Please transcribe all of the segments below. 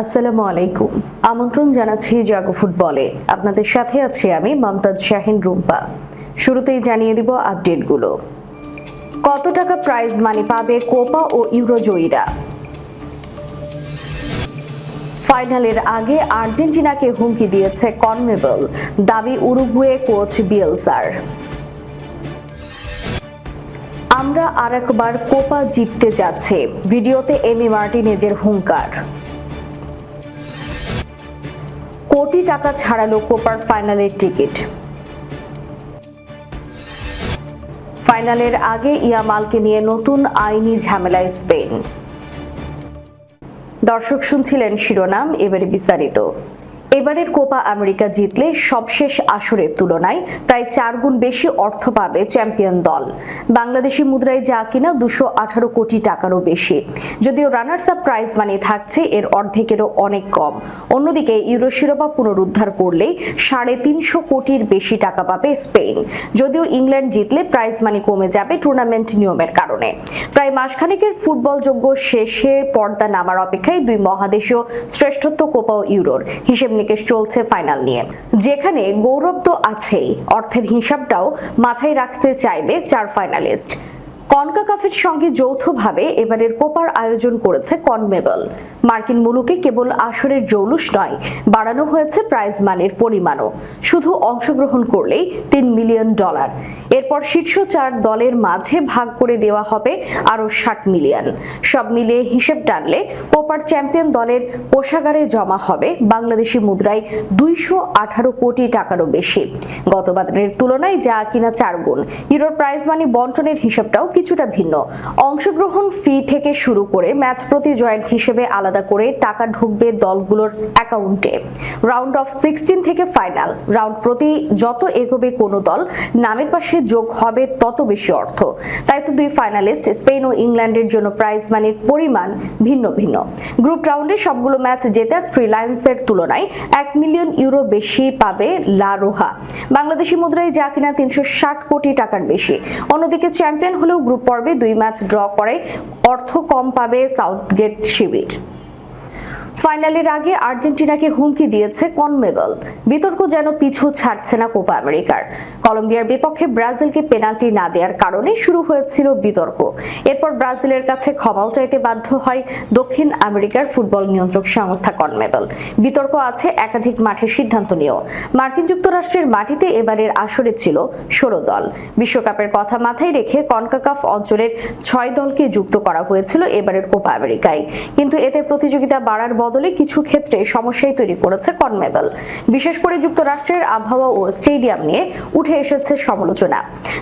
আসসালামু আলাইকুম। আমন্ত্রণ জানাচ্ছি জাগো ফুটবলে। আপনাদের সাথে আছি আমি মমতাজ শাহিন রুম্পা। শুরুতেই জানিয়ে দিব আপডেটগুলো। কত টাকা প্রাইজ মানি পাবে কোপা ও ইউরো জয়ীরা ফাইনালের আগে আর্জেন্টিনাকে হুমকি দিয়েছে কনমেবল, দাবি উরুগুয়ে কোচ বিয়েলসার। আমরা আরেকবার কোপা জিততে যাচ্ছে। ভিডিওতে এমি মার্টিনেজের হুঙ্কার। কোটি টাকা ছাড়ালো কোপার ফাইনালের টিকিট। ফাইনালের আগে ইয়ামালকে নিয়ে নতুন আইনি ঝামেলায় স্পেন। দর্শক শুনছিলেন শিরোনাম, এবারে বিস্তারিত। এবারের কোপা আমেরিকা জিতলে সবশেষ আসরের তুলনায় প্রায় চার গুণ বেশি অর্থ পাবে চ্যাম্পিয়ন দল। বাংলাদেশি মুদ্রায় যা কিনা দুশো আঠারো কোটি টাকারও বেশি। যদিও রানার্স আপ প্রাইজ মানি থাকছে, এর অর্ধেকেরও অনেক কম। অন্যদিকে ইউরো শিরোপা পুনরুদ্ধার করলে সাড়ে তিনশো কোটির বেশি টাকা পাবে স্পেন। যদিও ইংল্যান্ড জিতলে প্রাইজ মানি কমে যাবে টুর্নামেন্ট নিয়মের কারণে। প্রায় মাসখানেকের ফুটবলযোগ্য শেষে পর্দা নামার অপেক্ষায় দুই মহাদেশীয় শ্রেষ্ঠত্ব কোপা ও ইউরোর হিসেব নিকেশ চলছে ফাইনাল নিয়ে। যেখানে গৌরব তো আছেই, অর্থের হিসাবটাও মাথায় রাখতে চাইবে চার ফাইনালিস্ট। কনকাকাফের সঙ্গে যৌথভাবে এবারের কোপার আয়োজন করেছে কনমেবল। মার্কিন মুলুকে কেবল আসরের জৌলুস নয়, বাড়ানো হয়েছে প্রাইজ মানের পরিমাণও। শুধু অংশগ্রহণ করলেই তিন মিলিয়ন ডলার। এরপর শীর্ষ চার দলের মাঝে ভাগ করে দেওয়া হবে আরও ষাট মিলিয়ন। সব মিলিয়ে হিসেব টানলে কোপার চ্যাম্পিয়ন দলের কোষাগারে জমা হবে বাংলাদেশি মুদ্রায় দুইশো আঠারো কোটি টাকারও বেশি। গতবারের তুলনায় যা কিনা চার গুণ। ইউরোর প্রাইজ মানি বন্টনের হিসাবটাও কিছুটা ভিন্ন। অংশগ্রহণ ফি থেকে শুরু করে ম্যাচ প্রতি জয়েন্ট হিসেবে আলাদা করে টাকা ঢুকবে দলগুলোর অ্যাকাউন্টে রাউন্ড অফ সিক্সটিন থেকে ফাইনাল রাউন্ড প্রতি যত এগোবে কোনো দল, নামের পাশে যোগ হবে তত বেশি অর্থ। তাই তো দুই ফাইনালিস্ট স্পেন ও ইংল্যান্ডের জন্য প্রাইজ মানির পরিমাণ ভিন্ন ভিন্ন। গ্রুপ রাউন্ডে সবগুলো ম্যাচ জেতার ফ্রিলায়েন্সের তুলনায় এক মিলিয়ন ইউরো বেশি পাবে লা রোহা বাংলাদেশি মুদ্রায় যা কিনা তিনশো ষাট কোটি টাকার বেশি। অন্যদিকে চ্যাম্পিয়ন হলেও গ্রুপ পর্বে দুই ম্যাচ ড্র করে। অর্থ কম পাবে সাউথগেট শিবির। ফাইনালের আগে আর্জেন্টিনাকে হুমকি দিয়েছে কনমেবল। বিতর্ক যেন পিছু ছাড়ছে না কোপা আমেরিকার। কলম্বিয়ার বিপক্ষে ব্রাজিলকে পেনাল্টি না দেওয়ার কারণে শুরু হয়েছিল বিতর্ক। এরপর ব্রাজিলের কাছে ক্ষমাও চাইতে বাধ্য হয় দক্ষিণ আমেরিকার ফুটবল নিয়ন্ত্রক সংস্থা কনমেবল। বিতর্ক আছে একাধিক মাঠের সিদ্ধান্ত নিয়েও। মার্কিন যুক্তরাষ্ট্রের মাটিতে এবারের আসরে ছিল ষোলো দল। বিশ্বকাপের কথা মাথায় রেখে কনকাকাফ অঞ্চলের ছয় দলকে যুক্ত করা হয়েছিল এবারের কোপা আমেরিকায়। কিন্তু এতে প্রতিযোগিতা বাড়ার বদলে কিছু ক্ষেত্রে সমস্যাই তৈরি করেছে কনমেবল। বিশেষ করে যুক্তরাষ্ট্রের আবহাওয়া ও স্টেডিয়াম নিয়ে উঠে এসেছে সমালোচনা।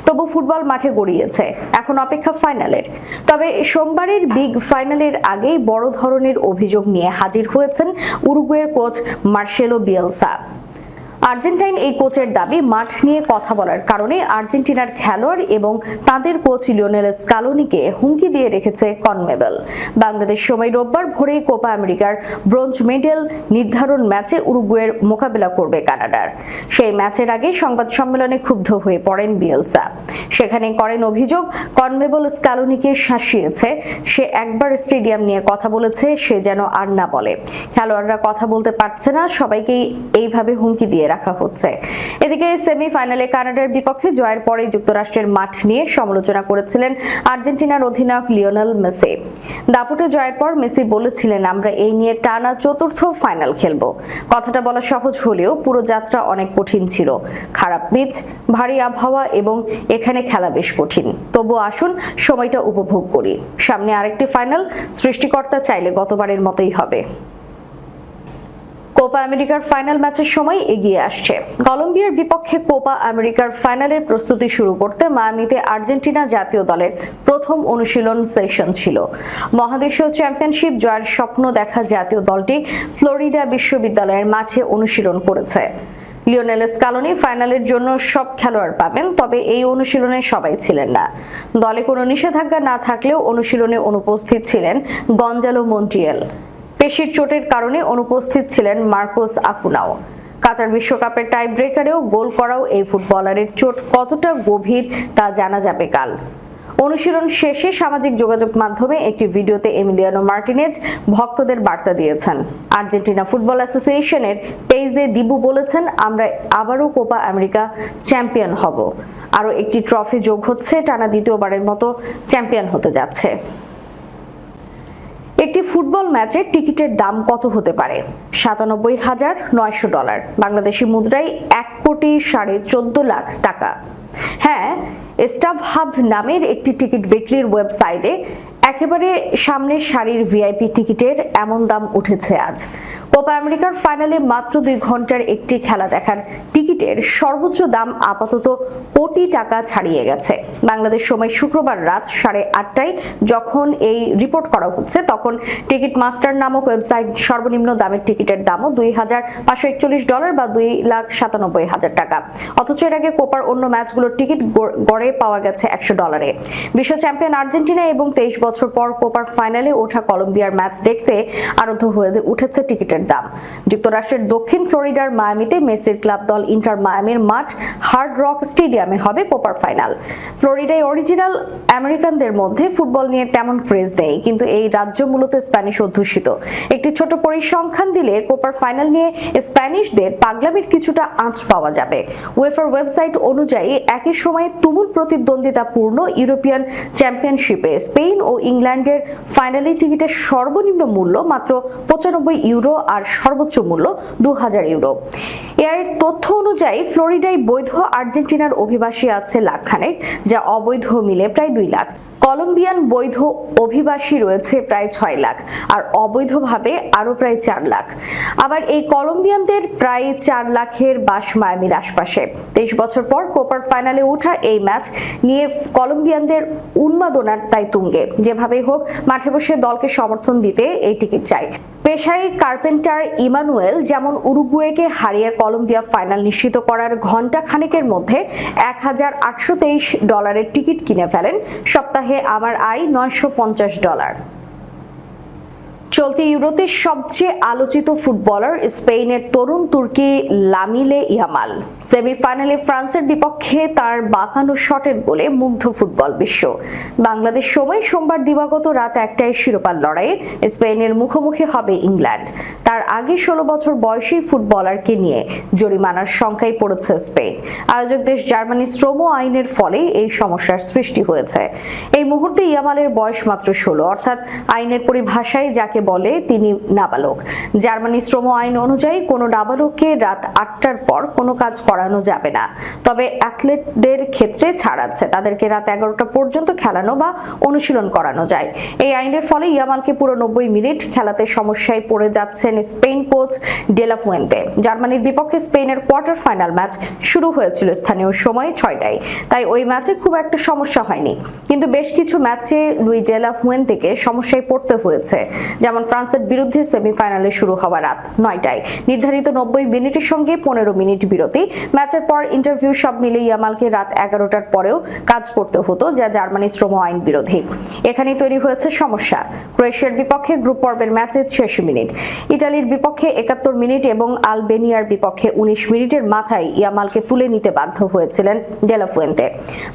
তবু ফুটবল মাঠে গড়িয়েছে, এখন অপেক্ষা ফাইনালের। তবে সোমবারের বিগ ফাইনালের আগেই বড় ধরনের অভিযোগ নিয়ে হাজির হয়েছেন উরুগুয়ের কোচ মার্সেলো বিয়েলসা। আর্জেন্টাইন এই কোচের দাবি, মাঠ নিয়ে কথা বলার কারণে আর্জেন্টিনার খেলোয়াড় এবং তাদের কোচ লিওনেল স্কালোনিকে হুমকি দিয়ে রেখেছে কনমেবল। বাংলাদেশ সময় রোববার ভোরে কোপা আমেরিকার ব্রোঞ্জ মেডেল নির্ধারণ ম্যাচে উরুগুয়ের মোকাবেলা করবে কানাডার। সেই ম্যাচের আগে সংবাদ সম্মেলনে ক্ষুব্ধ হয়ে পড়েন বিয়েলসা। সেখানে করেন অভিযোগ, কনমেবল স্কালোনিকে শাসিয়েছে, সে একবার স্টেডিয়াম নিয়ে কথা বলেছে, সে যেন আর না বলে। খেলোয়াড়রা কথা বলতে পারছে না, সবাইকেই এইভাবে হুমকি দিয়ে রাখা হচ্ছে। এদিকে সেমিফাইনালে কানাডার বিপক্ষে জয়ের পরে যুক্তরাষ্ট্রের মাঠ নিয়ে সমালোচনা করেছিলেন আর্জেন্টিনার অধিনায়ক লিওনেল মেসি। দাপুটে জয়ের পর মেসি বলেছিলেন, আমরা এই নিয়ে টানা চতুর্থ ফাইনাল খেলব। কথাটা বলা সহজ হলেও পুরো যাত্রা অনেক কঠিন ছিল। খারাপ পিচ ভারী আবহাওয়া এবং এখানে খেলা বেশ কঠিন। তবু আসুন, সময়টা উপভোগ করি। সামনে আরেকটি ফাইনাল, সৃষ্টিকর্তা চাইলে গতবারের মতোই হবে। কোপা আমেরিকার ফাইনাল ম্যাচের সময় এগিয়ে আসছে। কলম্বিয়ার বিপক্ষে কোপা আমেরিকার ফাইনালের প্রস্তুতি শুরু করতে মায়ামিতে আর্জেন্টিনা জাতীয় দলের প্রথম অনুশীলন সেশন ছিল। মহাদেশীয় চ্যাম্পিয়নশিপ জয়ের স্বপ্ন দেখা জাতীয় দলটি ফ্লোরিডা বিশ্ববিদ্যালয়ের মাঠে অনুশীলন করেছে। লিওনেল স্কালোনি ফাইনালের জন্য সব খেলোয়াড় পাবেন, তবে এই অনুশীলনে সবাই ছিলেন না। দলে কোনো নিষেধাজ্ঞা না থাকলেও অনুশীলনে অনুপস্থিত ছিলেন গঞ্জালো মন্টিয়েল। পেশির চোটের কারণে অনুপস্থিত ছিলেন মার্কোস আকুনাও। কাতার বিশ্বকাপের টাই ব্রেকারেও গোল করাও এই ফুটবলারের চোট কতটা গভীর তা জানা যাবে কাল। অনুশীলন শেষে সামাজিক যোগাযোগ মাধ্যমে একটি ভিডিওতে এমিলিয়ানো মার্টিনেজ ভক্তদের বার্তা দিয়েছেন। আর্জেন্টিনা ফুটবল অ্যাসোসিয়েশনের পেজে দিবু বলেছেন, আমরা আবারও কোপা আমেরিকা চ্যাম্পিয়ন হব। আরও একটি ট্রফি যোগ হচ্ছে, টানা দ্বিতীয়বারের মতো চ্যাম্পিয়ন হতে যাচ্ছে। একটি ফুটবল ম্যাচের টিকিটের দাম কত হতে পারে? সাতানব্বই হাজার নয়শো ডলার। বাংলাদেশি মুদ্রায় এক কোটি সাড়ে চোদ্দ লাখ টাকা। হ্যাঁ স্টাফ হাব নামের একটি টিকিট বিক্রির ওয়েবসাইটে একেবারে সামনের সারির ভিআইপি টিকিটের এমন দাম উঠেছে আজ। কোপা আমেরিকার ফাইনালে মাত্র দুই ঘণ্টার একটি খেলা দেখার টিকিটের সর্বোচ্চ দাম আপাতত কোটি টাকা ছাড়িয়ে গেছে। বাংলাদেশ সময় শুক্রবার রাত সাড়ে আটটায় যখন এই রিপোর্ট করা হচ্ছে, তখন টিকিট মাস্টার নামক ওয়েবসাইট সর্বনিম্ন দামের টিকিটের দামও দুই হাজার পাঁচশো একচল্লিশ ডলার বা দুই লাখ সাতানব্বই হাজার টাকা। অথচ এর আগে কোপার অন্য ম্যাচগুলোর টিকিট গড়ে পাওয়া গেছে একশো ডলারে। বিশ্ব চ্যাম্পিয়ন আর্জেন্টিনা এবং তেইশ বছর পর কোপার ফাইনালে ওঠা কলম্বিয়ার ম্যাচ দেখতে আরোধ্য হয়ে উঠেছে টিকিটের দাম। যুক্তরাষ্ট্রের দক্ষিণ ফ্লোরিডার মায়ামিতে মেসির ক্লাব দল ইন্টার মায়ামির মাঠ হার্ড রক স্টেডিয়ামে হবে কোপার ফাইনাল। ফ্লোরিডায় অরিজিনাল আমেরিকানদের মধ্যে ফুটবল নিয়ে তেমন ক্রেজ নেই, কিন্তু এই রাজ্য মূলত স্প্যানিশ অধ্যুষিত। একটি ছোট পরিসংখ্যান দিলে কোপার ফাইনাল নিয়ে স্প্যানিশদের পাগলামির কিছুটা আঁচ পাওয়া যাবে। ওয়েফার ওয়েবসাইট অনুযায়ী, একই সময়ে তুমুল প্রতিদ্বন্দ্বিতাপূর্ণ ইউরোপিয়ান চ্যাম্পিয়নশিপে স্পেন ও ইংল্যান্ডের ফাইনালে টিকিটের সর্বনিম্ন মূল্য মাত্র পঁচানব্বই ইউরো আর সর্বোচ্চ মূল্য দু হাজার ইউরো। এর তথ্য অনুযায়ী ফ্লোরিডায় বৈধ আর্জেন্টিনার অভিবাসী আছে লাখখানেক, যা অবৈধ মিলে প্রায় দুই লাখ। কলম্বিয়ান বৈধ অভিবাসী রয়েছে প্রায় ছয় লাখ, আর অবৈধভাবে আরও প্রায় চার লাখ। আবার এই কলম্বিয়ানদের প্রায় চার লাখের বাস মায়ামির আশপাশে। তেইশ বছর পর কোপার ফাইনালে ওঠা এই ম্যাচ নিয়ে কলম্বিয়ানদের উন্মাদনার তাই তুঙ্গে। যেভাবেই হোক, মাঠে বসে দলকে সমর্থন দিতে এই টিকিট চাই। পেশায় কার্পেন্টার ইমানুয়েল, যেমন উরুগুয়েকে হারিয়ে কলম্বিয়া ফাইনাল নিশ্চিত করার ঘণ্টা খানেকের মধ্যে এক হাজার আটশো তেইশ ডলারের টিকিট কিনে ফেলেন। সপ্তাহে আমার আয় নয়শো পঞ্চাশ ডলার। চলতি ইউরোতে সবচেয়ে আলোচিত ফুটবলার স্পেনের তরুণ তুর্কি লামিলে ইয়ামাল। সেমিফাইনালে ফ্রান্সের বিপক্ষে তার বাঁকানো শটের গোলে মুগ্ধ ফুটবল বিশ্ব। বাংলাদেশ সময় সোমবার দিবাগত রাত একটায় শিরোপার লড়াইয়ে স্পেনের মুখোমুখি হবে ইংল্যান্ড। তার আগে ষোলো বছর বয়সী ফুটবলারকে নিয়ে জরিমানার সংখ্যায় পড়েছে স্পেন আয়োজক দেশ জার্মানি শ্রম আইনের ফলে এই সমস্যার সৃষ্টি হয়েছে। এই মুহূর্তে ইয়ামালের বয়স মাত্র ষোলো, অর্থাৎ আইনের পরিভাষায় যাকে বলে তিনি নাবালক। জার্মানি শ্রম আইন অনুযায়ী কোনো নাবালককে রাত আটটার পর কোনো কাজ করানো যাবে না। তবে অ্যাথলেটদের ক্ষেত্রে ছাড় আছে। তাদেরকে রাত এগারোটা পর্যন্ত খেলানো বা অনুশীলন করানো যায়। এই আইনের ফলে ইয়ামালকে পুরো নব্বই মিনিট খেলাতে সমস্যায় পড়ে যাচ্ছেন স্পেন কোচ ডেলাফুয়েন্তে জার্মানির বিপক্ষে স্পেনের কোয়ার্টার ফাইনাল ম্যাচ শুরু হয়েছিল স্থানীয় সময়ে ছয়টায়। তাই ওই ম্যাচে খুব একটা সমস্যা হয়নি। কিন্তু বেশ কিছু ম্যাচে লুই ডেলাফুয়েন্তেকে সমস্যায় পড়তে হয়েছে। যেমন ফ্রান্সের বিরুদ্ধে সেমিফাইনালে শুরু হওয়া রাত নয়টায়। নির্ধারিত নব্বই মিনিটের সঙ্গে পনেরো মিনিট বিরতি। ম্যাচের পর ইন্টারভিউ সব মিলে ইয়ামালকে রাত এগারোটার পরেও কাজ করতে হতো, যা জার্মানির শ্রম আইন বিরোধী। এখানেই তৈরি হয়েছে সমস্যা। ক্রোয়েশিয়ার বিপক্ষে গ্রুপ পর্বের ম্যাচে শেষ মিনিট। ইটালির বিপক্ষে একাত্তর মিনিট এবং আলবেনিয়ার বিপক্ষে উনিশ মিনিটের মাথায় ইয়ামালকে তুলে নিতে বাধ্য হয়েছিলেন ডেলাফুয়েন্তে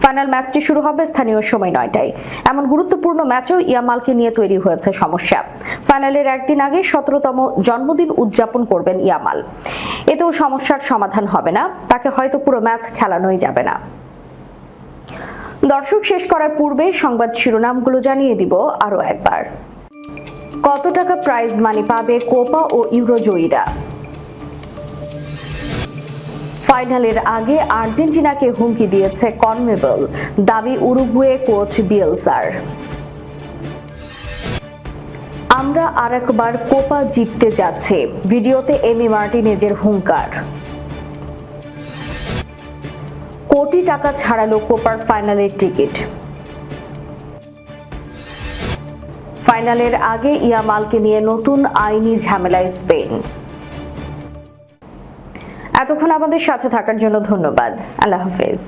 ফাইনাল ম্যাচটি শুরু হবে স্থানীয় সময় নয়টায়। এমন গুরুত্বপূর্ণ ম্যাচেও ইয়ামালকে নিয়ে তৈরি হয়েছে সমস্যা। ফাইনালের একদিন আগে সতেরোতম জন্মদিন উদযাপন করবেন ইয়ামাল। এতেও সমস্যার সমাধান হবে না, তাকে হয়তো পুরো ম্যাচ খেলানোই যাবে না। দর্শক, শেষ করার পূর্বে সংবাদ শিরোনামগুলো জানিয়ে দিব আরও একবার। কত টাকা প্রাইজ মানি পাবে কোপা ও ইউরো জয়ীরা ফাইনালের আগে আর্জেন্টিনাকে হুমকি দিয়েছে কনমেবল, দাবি উরুগুয়ে কোচ বিয়েলসার। আমরা আরেকবার কোপা জিততে যাচ্ছে। ভিডিওতে এমি মার্টিনেজের হুঙ্কার। কোটি টাকা ছাড়ালো কোপার ফাইনালের টিকিট। ফাইনালের আগে ইয়ামালকে নিয়ে নতুন আইনি ঝামেলায় স্পেন। এতক্ষণ আমাদের সাথে থাকার জন্য ধন্যবাদ। আল্লাহ হাফেজ।